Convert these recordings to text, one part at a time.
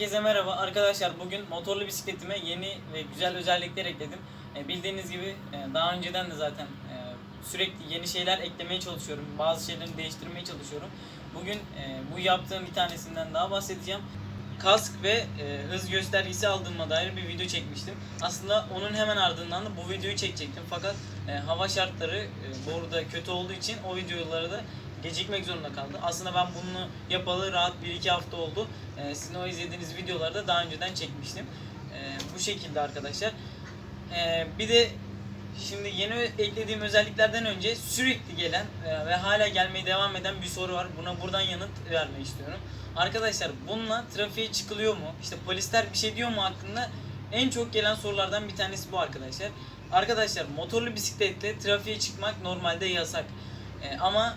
Herkese merhaba arkadaşlar bugün motorlu bisikletime yeni ve güzel özellikler ekledim. E, bildiğiniz gibi e, daha önceden de zaten e, sürekli yeni şeyler eklemeye çalışıyorum. Bazı şeyleri değiştirmeye çalışıyorum. Bugün e, bu yaptığım bir tanesinden daha bahsedeceğim. Kask ve e, hız göstergesi aldığıma dair bir video çekmiştim. Aslında onun hemen ardından da bu videoyu çekecektim. Fakat e, hava şartları e, burada kötü olduğu için o videoları da gecikmek zorunda kaldı. Aslında ben bunu yapalı rahat 1-2 hafta oldu. Ee, sizin o izlediğiniz videoları da daha önceden çekmiştim. Ee, bu şekilde arkadaşlar. Ee, bir de şimdi yeni eklediğim özelliklerden önce sürekli gelen e, ve hala gelmeye devam eden bir soru var. Buna buradan yanıt vermek istiyorum. Arkadaşlar bununla trafiğe çıkılıyor mu? İşte polisler bir şey diyor mu hakkında en çok gelen sorulardan bir tanesi bu arkadaşlar. Arkadaşlar motorlu bisikletle trafiğe çıkmak normalde yasak. Ee, ama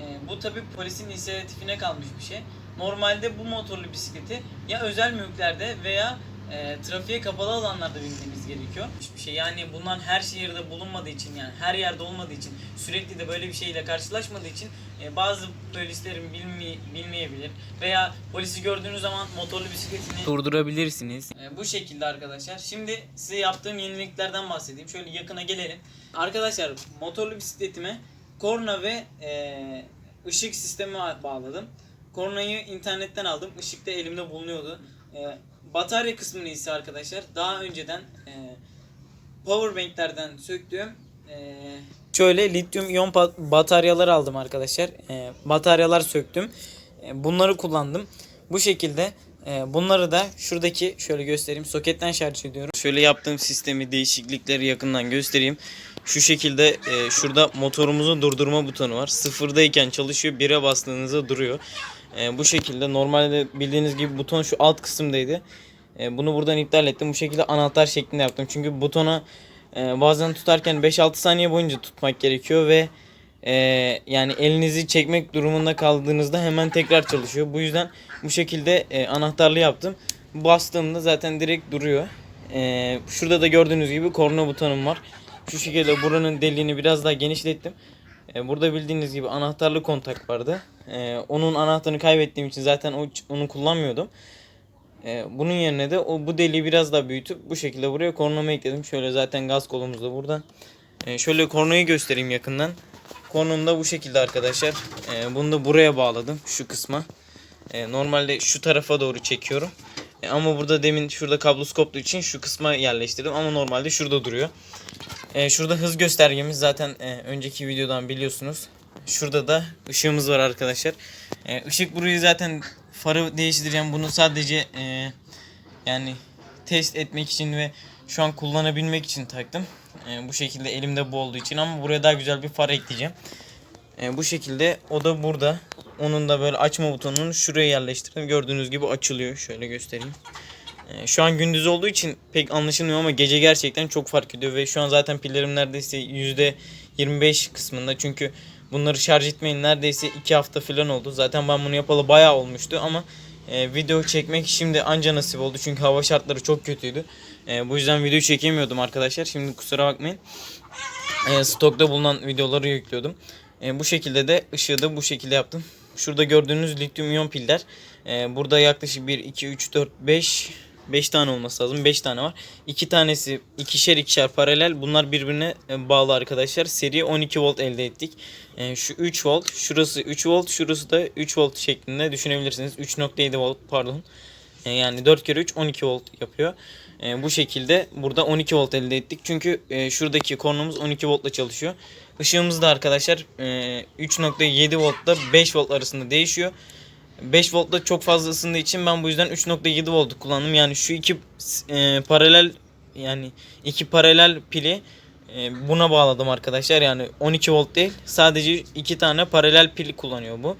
e, bu tabi polisin inisiyatifine kalmış bir şey. Normalde bu motorlu bisikleti ya özel mülklerde veya e, trafiğe kapalı alanlarda binmeniz gerekiyor. Hiçbir şey yani bunlar her şehirde bulunmadığı için yani her yerde olmadığı için sürekli de böyle bir şeyle karşılaşmadığı için e, bazı polislerin bilmi, bilmeyebilir veya polisi gördüğünüz zaman motorlu bisikletini durdurabilirsiniz. E, bu şekilde arkadaşlar. Şimdi size yaptığım yeniliklerden bahsedeyim. Şöyle yakına gelelim. Arkadaşlar motorlu bisikletime korna ve e, ışık sistemi bağladım. Kornayı internetten aldım. Işık da elimde bulunuyordu. E, batarya kısmını ise arkadaşlar daha önceden e, powerbanklerden söktüğüm e, şöyle lityum iyon bataryalar aldım arkadaşlar. E, bataryalar söktüm. E, bunları kullandım. Bu şekilde e, bunları da şuradaki şöyle göstereyim. Soketten şarj ediyorum. Şöyle yaptığım sistemi değişiklikleri yakından göstereyim. Şu şekilde e, şurada motorumuzun durdurma butonu var. Sıfırdayken çalışıyor. Bire bastığınızda duruyor. E, bu şekilde normalde bildiğiniz gibi buton şu alt kısımdaydı. E, bunu buradan iptal ettim. Bu şekilde anahtar şeklinde yaptım. Çünkü butona e, bazen tutarken 5-6 saniye boyunca tutmak gerekiyor ve e, yani elinizi çekmek durumunda kaldığınızda hemen tekrar çalışıyor. Bu yüzden bu şekilde e, anahtarlı yaptım. Bastığımda zaten direkt duruyor. E, şurada da gördüğünüz gibi korna butonum var. Şu şekilde buranın deliğini biraz daha genişlettim. E, burada bildiğiniz gibi anahtarlı kontak vardı. E, onun anahtarını kaybettiğim için zaten onu kullanmıyordum. E, bunun yerine de o bu deliği biraz daha büyütüp bu şekilde buraya kornamı ekledim. Şöyle zaten gaz kolumuz da burada. Şöyle kornayı göstereyim yakından. Kornum da bu şekilde arkadaşlar. Bunu da buraya bağladım şu kısma. Normalde şu tarafa doğru çekiyorum. E, ama burada demin şurada kablosu koptuğu için şu kısma yerleştirdim ama normalde şurada duruyor. E, şurada hız göstergemiz zaten e, önceki videodan biliyorsunuz. Şurada da ışığımız var arkadaşlar. E, ışık burayı zaten farı değiştireceğim. Bunu sadece e, yani test etmek için ve şu an kullanabilmek için taktım. E, bu şekilde elimde bu olduğu için ama buraya daha güzel bir far ekleyeceğim. E, bu şekilde o da burada. Onun da böyle açma butonunu şuraya yerleştirdim. Gördüğünüz gibi açılıyor. Şöyle göstereyim. E, şu an gündüz olduğu için pek anlaşılmıyor ama gece gerçekten çok fark ediyor ve şu an zaten pillerim neredeyse %25 kısmında çünkü bunları şarj etmeyin neredeyse 2 hafta falan oldu. Zaten ben bunu yapalı bayağı olmuştu ama e, video çekmek şimdi anca nasip oldu çünkü hava şartları çok kötüydü. E, bu yüzden video çekemiyordum arkadaşlar. Şimdi kusura bakmayın. E, stokta bulunan videoları yüklüyordum. Bu şekilde de ışığı da bu şekilde yaptım. Şurada gördüğünüz lityum iyon piller. E, burada yaklaşık 1, 2, 3, 4, 5 5 tane olması lazım. 5 tane var. 2 tanesi ikişer ikişer paralel. Bunlar birbirine e, bağlı arkadaşlar. Seri 12 volt elde ettik. E, şu 3 volt, şurası 3 volt, şurası da 3 volt şeklinde düşünebilirsiniz. 3.7 volt pardon. E, yani 4 kere 3 12 volt yapıyor. Bu şekilde burada 12 volt elde ettik. Çünkü e, şuradaki kornumuz 12 voltla çalışıyor. Işığımız da arkadaşlar e, 3.7 voltla 5 volt arasında değişiyor. 5 voltla çok fazla ısındığı için ben bu yüzden 3.7 voltu kullandım. Yani şu iki e, paralel yani iki paralel pili e, buna bağladım arkadaşlar. Yani 12 volt değil. Sadece iki tane paralel pil kullanıyor bu.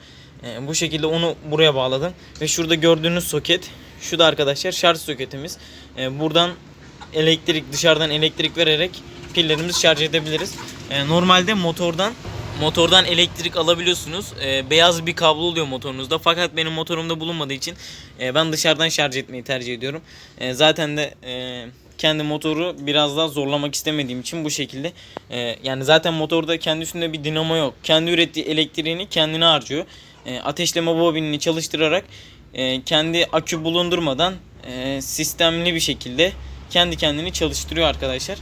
E, bu şekilde onu buraya bağladım. Ve şurada gördüğünüz soket şu da arkadaşlar şarj soketimiz. E, buradan elektrik dışarıdan elektrik vererek pillerimizi şarj edebiliriz. E, normalde motordan motordan elektrik alabiliyorsunuz. E, beyaz bir kablo oluyor motorunuzda. Fakat benim motorumda bulunmadığı için e, ben dışarıdan şarj etmeyi tercih ediyorum. E, zaten de e, kendi motoru biraz daha zorlamak istemediğim için bu şekilde. Yani zaten motorda kendi üstünde bir dinamo yok. Kendi ürettiği elektriğini kendine harcıyor. E, ateşleme bobinini çalıştırarak e, kendi akü bulundurmadan sistemli bir şekilde kendi kendini çalıştırıyor arkadaşlar.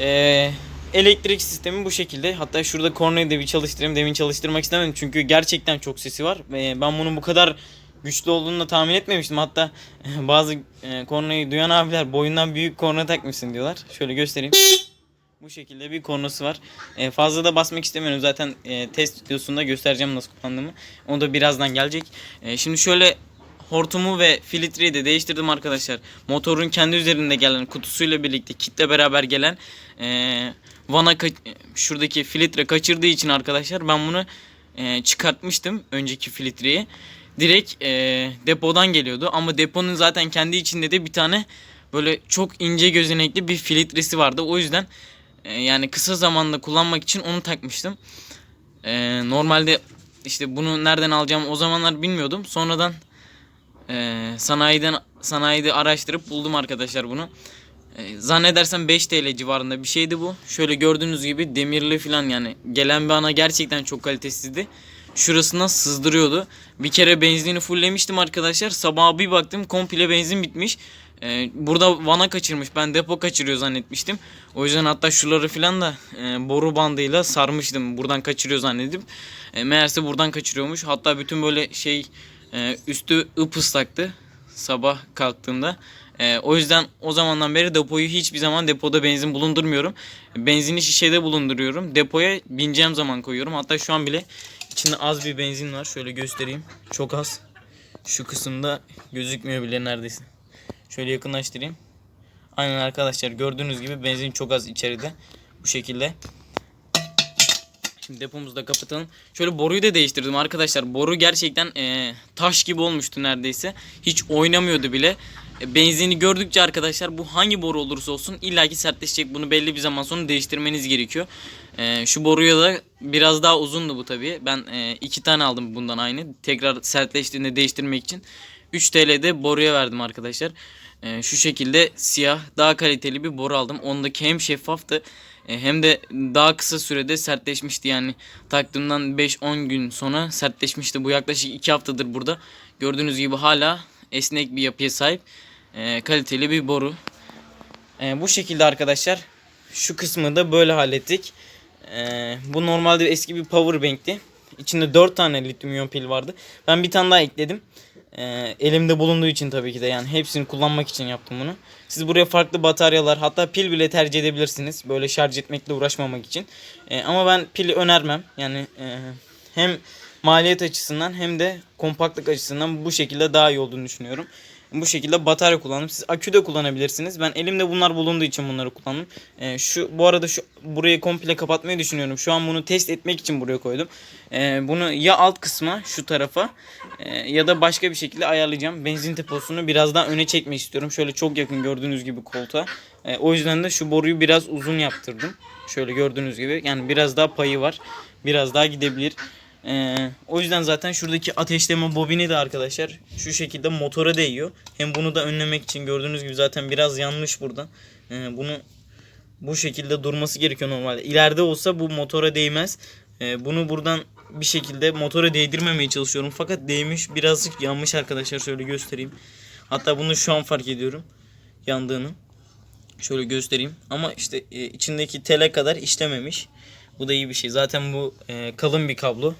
E, elektrik sistemi bu şekilde. Hatta şurada kornayı da bir çalıştırayım. Demin çalıştırmak istemedim çünkü gerçekten çok sesi var. E, ben bunun bu kadar güçlü olduğunu da tahmin etmemiştim. Hatta bazı e, kornayı duyan abiler boyundan büyük korna takmışsın diyorlar. Şöyle göstereyim. Bu şekilde bir kornası var. E, fazla da basmak istemiyorum. Zaten e, test videosunda göstereceğim nasıl kullandığımı. O da birazdan gelecek. E, şimdi şöyle hortumu ve filtreyi de değiştirdim arkadaşlar. Motorun kendi üzerinde gelen kutusuyla birlikte kitle beraber gelen e, vana şuradaki filtre kaçırdığı için arkadaşlar ben bunu e, çıkartmıştım önceki filtreyi. Direkt e, depodan geliyordu ama deponun zaten kendi içinde de bir tane böyle çok ince gözenekli bir filtresi vardı. O yüzden e, yani kısa zamanda kullanmak için onu takmıştım. E, normalde işte bunu nereden alacağım o zamanlar bilmiyordum. Sonradan e, sanayiden sanayide araştırıp buldum arkadaşlar bunu. E, zannedersem 5 TL civarında bir şeydi bu. Şöyle gördüğünüz gibi demirli falan yani gelen bir ana gerçekten çok kalitesizdi. Şurasından sızdırıyordu. Bir kere benzinini fulllemiştim arkadaşlar. Sabah bir baktım komple benzin bitmiş. Ee, burada vana kaçırmış. Ben depo kaçırıyor zannetmiştim. O yüzden hatta şuraları falan da e, boru bandıyla sarmıştım. Buradan kaçırıyor zannedip. E, meğerse buradan kaçırıyormuş. Hatta bütün böyle şey e, üstü ıpıslaktı. Sabah kalktığımda. E, o yüzden o zamandan beri depoyu hiçbir zaman depoda benzin bulundurmuyorum. Benzini şişede bulunduruyorum. Depoya bineceğim zaman koyuyorum. Hatta şu an bile içinde az bir benzin var. Şöyle göstereyim. Çok az. Şu kısımda gözükmüyor bile neredeyse. Şöyle yakınlaştırayım. Aynen arkadaşlar gördüğünüz gibi benzin çok az içeride. Bu şekilde. Şimdi depomuzu da kapatalım. Şöyle boruyu da değiştirdim arkadaşlar. Boru gerçekten eee, taş gibi olmuştu neredeyse. Hiç oynamıyordu bile. E, benzini gördükçe arkadaşlar bu hangi boru olursa olsun illaki sertleşecek. Bunu belli bir zaman sonra değiştirmeniz gerekiyor. Eee, şu boruya da biraz daha uzundu bu tabii. Ben eee, iki tane aldım bundan aynı. Tekrar sertleştiğinde değiştirmek için. 3 TL'de boruya verdim arkadaşlar. Ee, şu şekilde siyah daha kaliteli bir boru aldım. Ondaki hem şeffaftı e, hem de daha kısa sürede sertleşmişti. Yani taktığımdan 5-10 gün sonra sertleşmişti. Bu yaklaşık 2 haftadır burada. Gördüğünüz gibi hala esnek bir yapıya sahip. e, kaliteli bir boru. E, bu şekilde arkadaşlar şu kısmı da böyle hallettik. E, bu normalde eski bir power bank'ti. İçinde 4 tane lityum iyon pil vardı. Ben bir tane daha ekledim. Ee, elimde bulunduğu için tabii ki de yani hepsini kullanmak için yaptım bunu. Siz buraya farklı bataryalar hatta pil bile tercih edebilirsiniz. Böyle şarj etmekle uğraşmamak için. Ee, ama ben pili önermem. Yani e, hem maliyet açısından hem de kompaktlık açısından bu şekilde daha iyi olduğunu düşünüyorum. Bu şekilde batarya kullandım. Siz akü de kullanabilirsiniz. Ben elimde bunlar bulunduğu için bunları kullandım. Ee, şu bu arada şu burayı komple kapatmayı düşünüyorum. Şu an bunu test etmek için buraya koydum. Ee, bunu ya alt kısma şu tarafa e, ya da başka bir şekilde ayarlayacağım. Benzin deposunu biraz daha öne çekmek istiyorum. Şöyle çok yakın gördüğünüz gibi koltuğa. Ee, o yüzden de şu boruyu biraz uzun yaptırdım. Şöyle gördüğünüz gibi. Yani biraz daha payı var. Biraz daha gidebilir. Ee, o yüzden zaten şuradaki ateşleme bobini de arkadaşlar şu şekilde motora değiyor. Hem bunu da önlemek için gördüğünüz gibi zaten biraz yanmış burada. Ee, bunu bu şekilde durması gerekiyor normalde. İleride olsa bu motora değmez. Ee, bunu buradan bir şekilde motora değdirmemeye çalışıyorum. Fakat değmiş birazcık yanmış arkadaşlar şöyle göstereyim. Hatta bunu şu an fark ediyorum yandığını. Şöyle göstereyim. Ama işte e, içindeki tele kadar işlememiş. Bu da iyi bir şey. Zaten bu e, kalın bir kablo.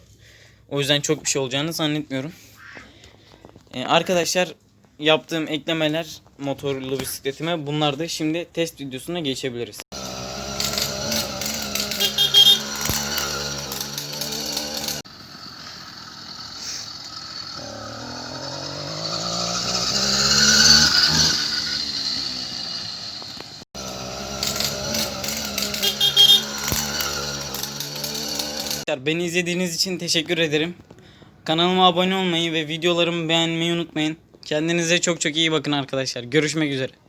O yüzden çok bir şey olacağını zannetmiyorum. E, arkadaşlar yaptığım eklemeler motorlu bisikletime bunlar da şimdi test videosuna geçebiliriz. Arkadaşlar beni izlediğiniz için teşekkür ederim. Kanalıma abone olmayı ve videolarımı beğenmeyi unutmayın. Kendinize çok çok iyi bakın arkadaşlar. Görüşmek üzere.